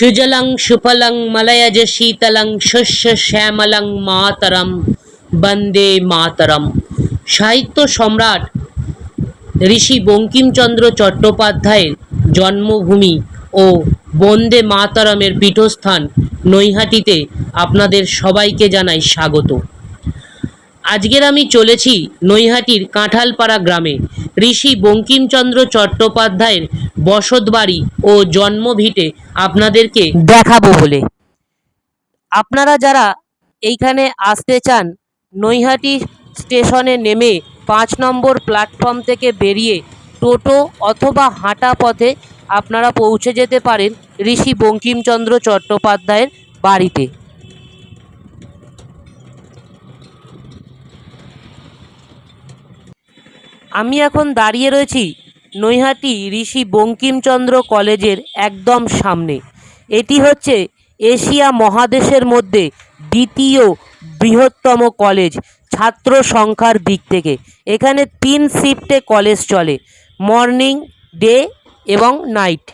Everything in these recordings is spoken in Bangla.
সুজলং সুফলং মলয়জ শীতলং শস্য শ্যামলং মাতরম, বন্দে মাতরম। সাহিত্য সম্রাট ঋষি বঙ্কিমচন্দ্র চট্টোপাধ্যায়ের জন্মভূমি ও বন্দে মাতরমের পীঠস্থান নৈহাটিতে আপনাদের সবাইকে জানাই স্বাগত। আজকের আমি চলেছি নৈহাটির কাঁঠালপাড়া গ্রামে। ঋষি বঙ্কিমচন্দ্র চট্টোপাধ্যায়ের বসতবাড়ি ও জন্মভিটে আপনাদেরকে দেখাবো বলে। আপনারা যারা এইখানে আসতে চান নৈহাটি স্টেশনে নেমে পাঁচ নম্বর প্ল্যাটফর্ম থেকে বেরিয়ে টোটো অথবা হাঁটা পথে আপনারা পৌঁছে যেতে পারেন ঋষি বঙ্কিমচন্দ্র চট্টোপাধ্যায়ের বাড়িতে। আমি এখন দাঁড়িয়ে রয়েছি নৈহাটি ঋষি বঙ্কিমচন্দ্র কলেজের একদম সামনে। এটি হচ্ছে এশিয়া মহাদেশের মধ্যে দ্বিতীয় বৃহত্তম কলেজ ছাত্র সংখ্যার দিক থেকে। এখানে তিন শিফটে কলেজ চলে, মর্নিং, ডে এবং নাইট।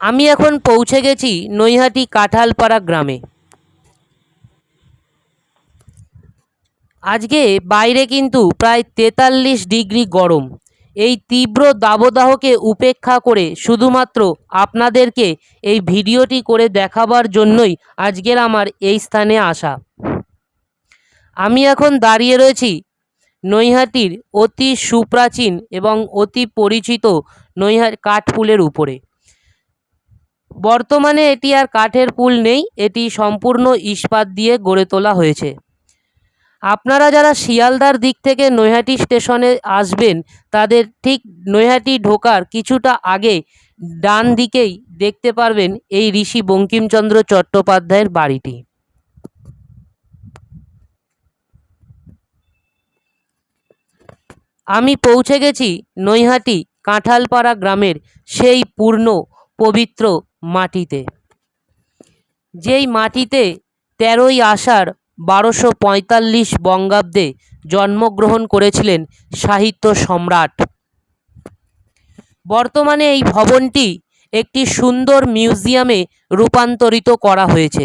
আমি এখন পৌঁছে গেছি নৈহাটি কাঁঠালপাড়া গ্রামে। আজকে বাইরে কিন্তু প্রায় তেতাল্লিশ ডিগ্রি গরম। এই তীব্র দাবদাহকে উপেক্ষা করে শুধুমাত্র আপনাদেরকে এই ভিডিওটি করে দেখাবার জন্যই আজকের আমার এই স্থানে আসা। আমি এখন দাঁড়িয়ে রয়েছি নৈহাটির অতি সুপ্রাচীন এবং অতি পরিচিত নৈহাটি কাঠপুলের উপরে। বর্তমানে এটি আর কাঠের পুল নেই, এটি সম্পূর্ণ ইস্পাত দিয়ে গড়ে তোলা হয়েছে। আপনারা যারা শিয়ালদার দিক থেকে নৈহাটি স্টেশনে আসবেন, তাদের ঠিক নৈহাটি ঢোকার কিছুটা আগে ডান দিকেই দেখতে পারবেন এই ঋষি বঙ্কিমচন্দ্র চট্টোপাধ্যায়ের বাড়িটি। আমি পৌঁছে গেছি নৈহাটি কাঁঠালপাড়া গ্রামের সেই পূর্ণ পবিত্র মাটিতে। যেই মাটিতে তেরোই আষাঢ় বারোশো পঁয়তাল্লিশ বঙ্গাব্দে জন্মগ্রহণ করেছিলেন সাহিত্য সম্রাট। বর্তমানে এই ভবনটি একটি সুন্দর মিউজিয়ামে রূপান্তরিত করা হয়েছে।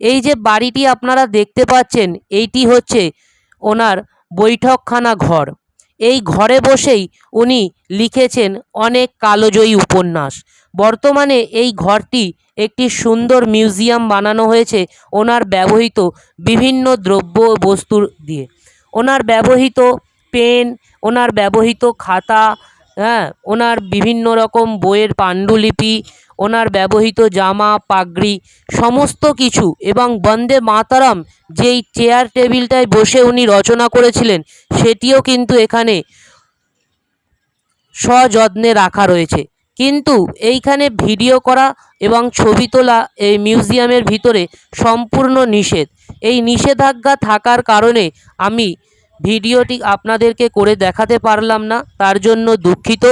এই যে বাড়িটি আপনারা দেখতে পাচ্ছেন, এইটি হচ্ছে ওনার বৈঠকখানা ঘর। এই ঘরে বসেই উনি লিখেছেন অনেক কালোজয়ী উপন্যাস। বর্তমানে এই ঘরটি একটি সুন্দর মিউজিয়াম বানানো হয়েছে ওনার ব্যবহৃত বিভিন্ন দ্রব্য বস্তুর দিয়ে। ওনার ব্যবহৃত পেন, ওনার ব্যবহৃত খাতা হ্যাঁ ওনার বিভিন্ন রকম বইয়ের পাণ্ডুলিপি, ওনার ব্যবহৃত জামা, পাগড়ি, সমস্ত কিছু এবং বন্দে মাতারাম যেই চেয়ার টেবিলটায় বসে উনি রচনা করেছিলেন, সেটিও কিন্তু এখানে সযত্নে রাখা রয়েছে। কিন্তু এইখানে ভিডিও করা এবং ছবি তোলা এই মিউজিয়ামের ভিতরে সম্পূর্ণ নিষেধ। এই নিষেধাজ্ঞা থাকার কারণে আমি ভিডিওটি আপনাদেরকে করে দেখাতে পারলাম না, তার জন্য দুঃখিত।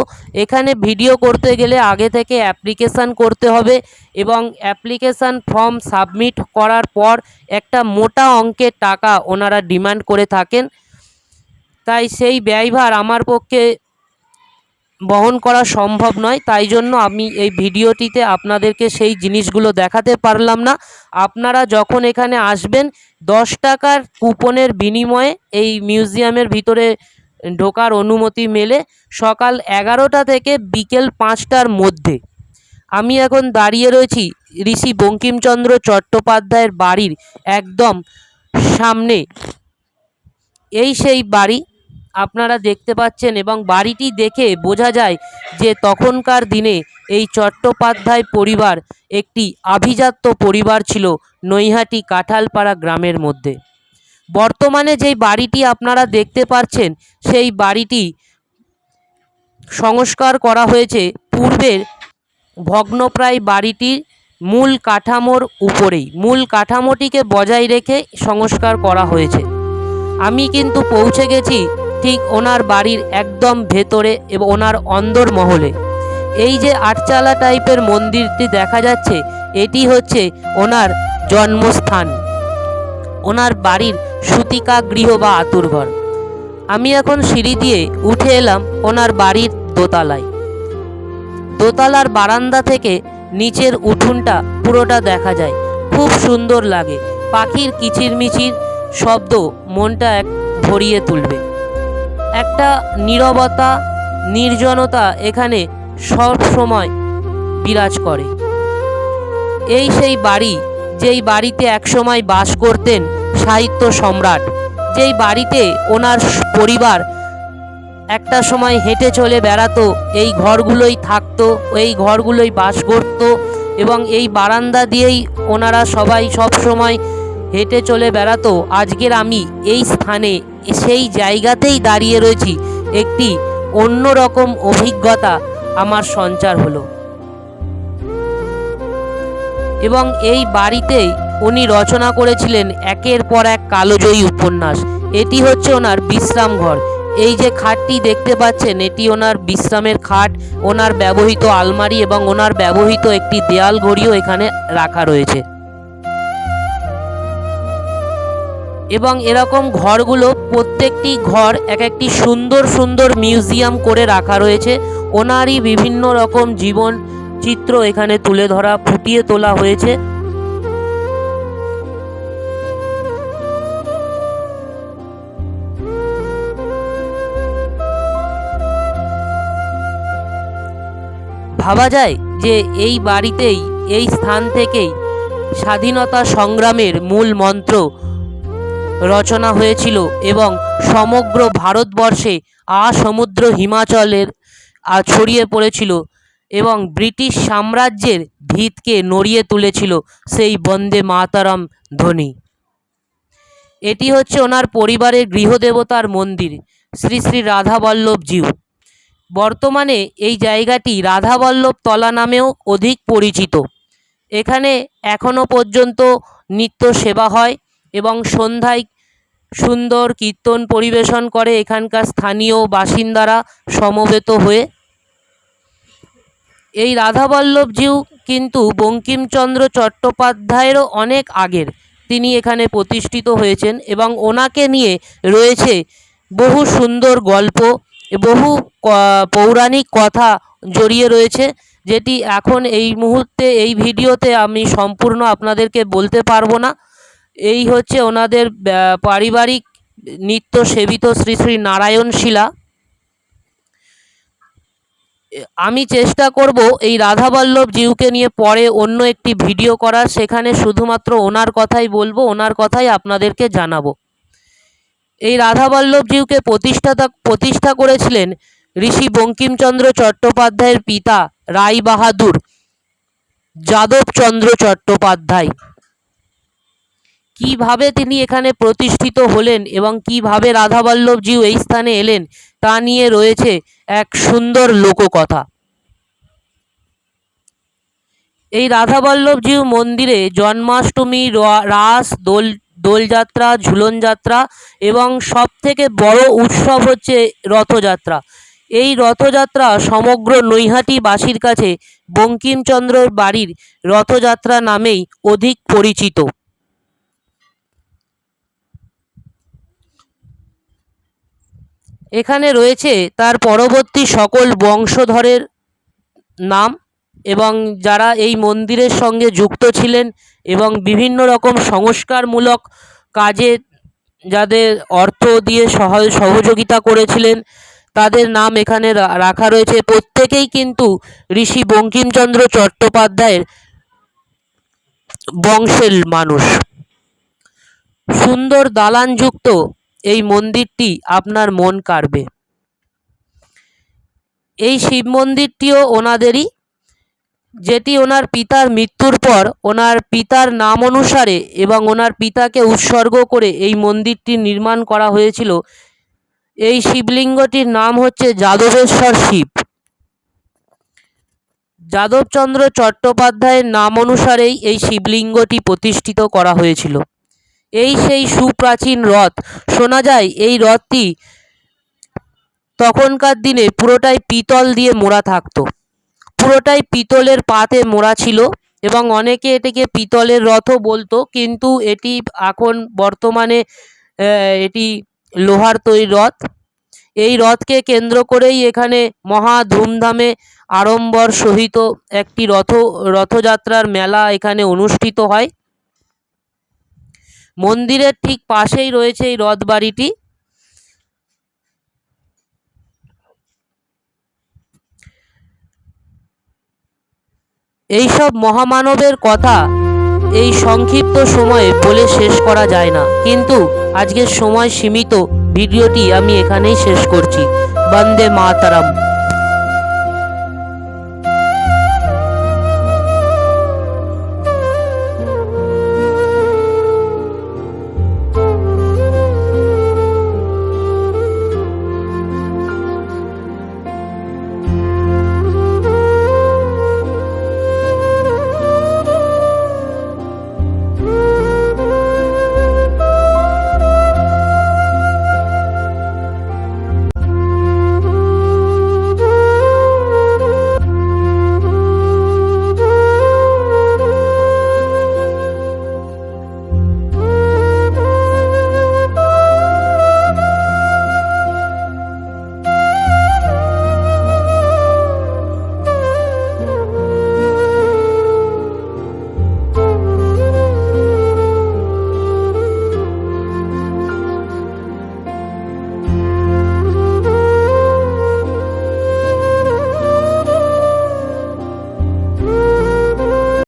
এখানে ভিডিও করতে গেলে আগে থেকে অ্যাপ্লিকেশান করতে হবে এবং অ্যাপ্লিকেশান ফর্ম সাবমিট করার পর একটা মোটা অঙ্কের টাকা ওনারা ডিমান্ড করে থাকেন। তাই সেই ব্যয়ভার আমার পক্ষে বহন করা সম্ভব নয়, তাই জন্য আমি এই ভিডিওটিতে আপনাদেরকে সেই জিনিসগুলো দেখাতে পারলাম না। আপনারা যখন এখানে আসবেন, দশ টাকার কুপনের বিনিময়ে এই মিউজিয়ামের ভিতরে ঢোকার অনুমতি মেলে সকাল এগারোটা থেকে বিকেল পাঁচটার মধ্যে। আমি এখন দাঁড়িয়ে রয়েছি ঋষি বঙ্কিমচন্দ্র চট্টোপাধ্যায়ের বাড়ির একদম সামনে। এই সেই বাড়ি আপনারা দেখতে পাচ্ছেন এবং বাড়িটি দেখে বোঝা যায় যে তখনকার দিনে এই চট্টোপাধ্যায় পরিবার একটি আভিজাত্য পরিবার ছিল নৈহাটি কাঁঠালপাড়া গ্রামের মধ্যে। বর্তমানে যেই বাড়িটি আপনারা দেখতে পাচ্ছেন, সেই বাড়িটি সংস্কার করা হয়েছে। পূর্বের ভগ্নপ্রায় বাড়িটির মূল কাঠামোর উপরেই। মূল কাঠামোটিকে বজায় রেখে সংস্কার করা হয়েছে। আমি কিন্তু পৌঁছে গেছি ঠিক ওনার বাড়ির একদম ভেতরে এবং ওনার অন্দর মহলে এই যে আটচালা টাইপের মন্দিরটি দেখা যাচ্ছে, এটি হচ্ছে ওনার জন্মস্থান। ওনার বাড়ির সুতিকা গৃহ বা আতুরঘর আমি এখন সিঁড়ি দিয়ে উঠে এলাম ওনার বাড়ির দোতলায়। দোতলার বারান্দা থেকে নিচের উঠোনটা পুরোটা দেখা যায়। খুব সুন্দর লাগে। পাখির কিচিরমিচির শব্দ মনটা এক ভরিয়ে তুলবে। একটা নীরবতা, নির্জনতা এখানে সব সময় বিরাজ করে। এই সেই বাড়ি, যেই বাড়িতে একসময় বাস করতেন সাহিত্য সম্রাট, যেই বাড়িতে ওনার পরিবার একটা সময় হেঁটে চলে বেড়াতো, এই ঘরগুলোই থাকতো, এই ঘরগুলোই বাস করতো এবং এই বারান্দা দিয়েই ওনারা সবাই সব সময় হেঁটে চলে বেড়াতো, আজকের আমি এই স্থানে, সেই জায়গাতেই দাঁড়িয়ে রয়েছি। একটি অন্যরকম অভিজ্ঞতা আমার সঞ্চার হলো। এবং এই বাড়িতেই উনি রচনা করেছিলেন একের পর এক কালোজয়ী উপন্যাস। এটি হচ্ছে ওনার বিশ্রাম ঘর। এই যে খাটটি দেখতে পাচ্ছেন, এটি ওনার বিশ্রামের খাট, ওনার ব্যবহৃত আলমারি এবং ওনার ব্যবহৃত একটি দেয়াল ঘড়িও এখানে রাখা রয়েছে। এবং এরকম ঘরগুলো প্রত্যেকটি ঘর এক একটি সুন্দর সুন্দর মিউজিয়াম করে রাখা রয়েছে। ওনারই বিভিন্ন রকম জীবন চিত্র এখানে তুলে ধরা, ফুটিয়ে তোলা হয়েছে। ভাবা যায় যে এই বাড়িতেই, এই স্থান থেকেই স্বাধীনতা সংগ্রামের মূল মন্ত্র রচনা হয়েছিল এবং সমগ্র ভারতবর্ষে আসমুদ্র হিমাচলের ছড়িয়ে পড়েছিল এবং ব্রিটিশ সাম্রাজ্যের ভিতকে নড়িয়ে তুলেছিল সেই বন্দে মাতারাম ধ্বনি। এটি হচ্ছে ওনার পরিবারের গৃহদেবতার মন্দির, শ্রী শ্রী রাধাবল্লভ জিউ বর্তমানে এই জায়গাটি রাধাবল্লভ তলা নামেও অধিক পরিচিত। এখানে এখনও পর্যন্ত নিত্য সেবা হয় এবং সন্ধ্যায় সুন্দর কীর্তন পরিবেশন করে এখানকার স্থানীয় বাসিন্দারা সমবেত হয়ে। এই রাধাবল্লভজিউ কিন্তু বঙ্কিমচন্দ্র চট্টোপাধ্যায়েরও অনেক আগের। তিনি এখানে প্রতিষ্ঠিত হয়েছেন এবং ওনাকে নিয়ে রয়েছে বহু সুন্দর গল্প, বহু পৌরাণিক কথা জড়িয়ে রয়েছে, যেটি এখন এই মুহূর্তে এই ভিডিওতে আমি সম্পূর্ণ আপনাদেরকে বলতে পারব না। এই হচ্ছে ওনাদের পারিবারিক নিত্য সেবিত শ্রী শ্রী নারায়ণ শিলা। আমি চেষ্টা করব এই রাধাবল্লভ জিউকে নিয়ে পরে অন্য একটি ভিডিও করার। সেখানে শুধুমাত্র ওনার কথাই বলব, ওনার কথাই আপনাদেরকে জানাব। এই রাধাবল্লভ জিউকে প্রতিষ্ঠাতা, প্রতিষ্ঠা করেছিলেন ঋষি বঙ্কিমচন্দ্র চট্টোপাধ্যায়ের পিতা রায় বাহাদুর যাদবচন্দ্র চট্টোপাধ্যায়। কীভাবে তিনি এখানে প্রতিষ্ঠিত হলেন এবং কীভাবে রাধাবল্লভজিউ এই স্থানে এলেন, তা নিয়ে রয়েছে এক সুন্দর লোককথা। এই রাধাবল্লভজিউ মন্দিরে জন্মাষ্টমী রাস, দোল, দোলযাত্রা ঝুলন যাত্রা এবং সব থেকে বড় উৎসব হচ্ছে রথযাত্রা। এই রথযাত্রা সমগ্র নৈহাটিবাসীর কাছে বঙ্কিমচন্দ্রর বাড়ির রথযাত্রা নামেই অধিক পরিচিত। এখানে রয়েছে তার পরবর্তী সকল বংশধরের নাম এবং যারা এই মন্দিরের সঙ্গে যুক্ত ছিলেন এবং বিভিন্ন রকম সংস্কারমূলক কাজে যাদের অর্থ দিয়ে সহ সহযোগিতা করেছিলেন, তাদের নাম এখানে রাখা রয়েছে। প্রত্যেকেই কিন্তু ঋষি বঙ্কিমচন্দ্র চট্টোপাধ্যায়ের বংশের মানুষ। সুন্দর দালানযুক্ত এই মন্দিরটি আপনার মন কাড়বে। এই শিব মন্দিরটিও ওনাদেরই, যেটি ওনার পিতার মৃত্যুর পর ওনার পিতার নাম অনুসারে এবং ওনার পিতাকে উৎসর্গ করে এই মন্দিরটি নির্মাণ করা হয়েছিল। এই শিবলিঙ্গটির নাম হচ্ছে যাদবেশ্বর শিব। যাদবচন্দ্র চট্টোপাধ্যায়ের নাম অনুসারেই এই শিবলিঙ্গটি প্রতিষ্ঠিত করা হয়েছিল। এই সেই সুপ্রাচীন রথ। শোনা যায়, এই রথটি তখনকার দিনে পুরোটাই পিতল দিয়ে মোড়া থাকতো। পুরোটাই পিতলের পাতে মোড়া ছিল এবং অনেকে এটিকে পিতলের রথও বলতো, কিন্তু এটি এখন বর্তমানে এটি লোহার তৈরি রথ। এই রথকে কেন্দ্র করেই এখানে মহা ধুমধামে আড়ম্বর সহিত একটি রথ, রথযাত্রার মেলা এখানে অনুষ্ঠিত হয়। মন্দিরের ঠিক পাশেই রয়েছে এই রথ বাড়িটি এইসব মহামানবের কথা এই সংক্ষিপ্ত সময়ে বলে শেষ করা যায় না। কিন্তু আজকের সময় সীমিত ভিডিওটি আমি এখানেই শেষ করছি। বন্দে মাতারাম।